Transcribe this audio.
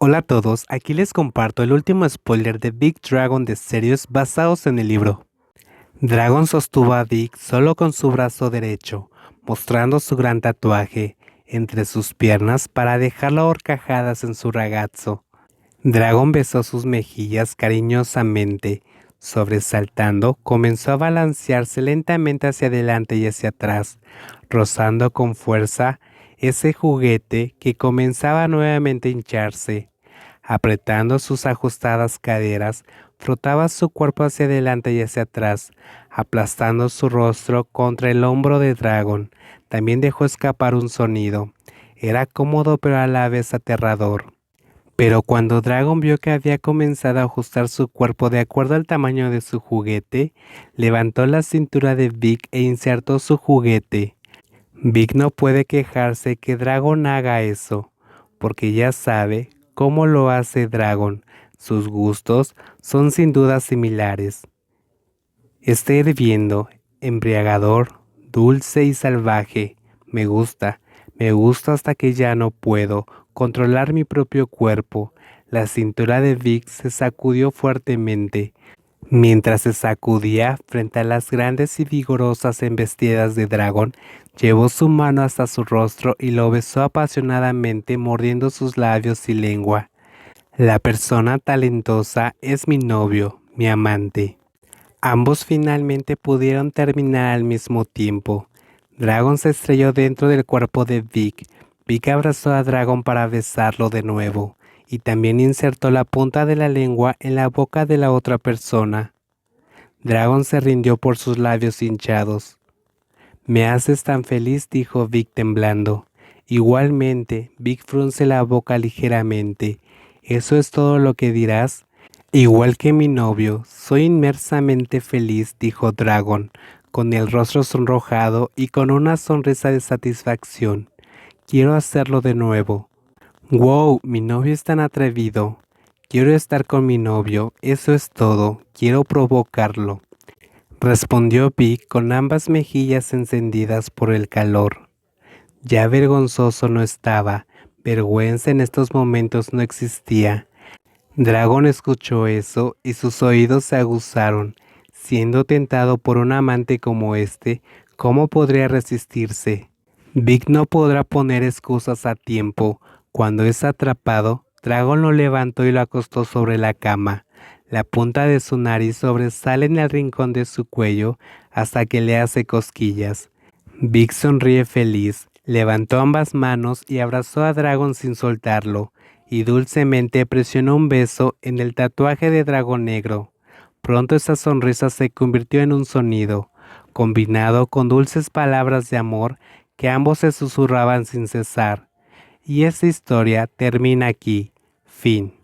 Hola a todos, aquí les comparto el último spoiler de Big Dragon de Serious basados en el libro. Dragon sostuvo a Big solo con su brazo derecho, mostrando su gran tatuaje entre sus piernas para dejarlo horcajadas en su ragazzo. Dragon besó sus mejillas cariñosamente, sobresaltando, comenzó a balancearse lentamente hacia adelante y hacia atrás, rozando con fuerza ese juguete que comenzaba nuevamente a hincharse. Apretando sus ajustadas caderas, frotaba su cuerpo hacia adelante y hacia atrás, aplastando su rostro contra el hombro de Dragon. También dejó escapar un sonido. Era cómodo pero a la vez aterrador. Pero cuando Dragon vio que había comenzado a ajustar su cuerpo de acuerdo al tamaño de su juguete, levantó la cintura de Vic e insertó su juguete. Vic no puede quejarse que Dragon haga eso, porque ya sabe cómo lo hace Dragon. Sus gustos son sin duda similares. Está hirviendo, embriagador, dulce y salvaje. Me gusta, me gusta hasta que ya no puedo controlar mi propio cuerpo. La cintura de Vic se sacudió fuertemente. Mientras se sacudía frente a las grandes y vigorosas embestidas de dragón, llevó su mano hasta su rostro y lo besó apasionadamente mordiendo sus labios y lengua. La persona talentosa es mi novio, mi amante. Ambos finalmente pudieron terminar al mismo tiempo. Dragon se estrelló dentro del cuerpo de Vic. Vic abrazó a Dragon para besarlo de nuevo y también insertó la punta de la lengua en la boca de la otra persona. Dragon se rindió por sus labios hinchados. Me haces tan feliz, dijo Vic temblando. Igualmente, Vic frunce la boca ligeramente. ¿Eso es todo lo que dirás? Igual que mi novio, soy inmersamente feliz, dijo Dragon, con el rostro sonrojado y con una sonrisa de satisfacción. Quiero hacerlo de nuevo. Wow, mi novio es tan atrevido. Quiero estar con mi novio, eso es todo. Quiero provocarlo. Respondió Vic con ambas mejillas encendidas por el calor. Ya vergonzoso no estaba, vergüenza en estos momentos no existía. Dragon escuchó eso y sus oídos se aguzaron. Siendo tentado por un amante como este, ¿cómo podría resistirse? Vic no podrá poner excusas a tiempo, cuando es atrapado, Dragon lo levantó y lo acostó sobre la cama. La punta de su nariz sobresale en el rincón de su cuello hasta que le hace cosquillas. Vic sonríe feliz, levantó ambas manos y abrazó a Dragon sin soltarlo, y dulcemente presionó un beso en el tatuaje de dragón negro. Pronto esa sonrisa se convirtió en un sonido, combinado con dulces palabras de amor que ambos se susurraban sin cesar. Y esta historia termina aquí. Fin.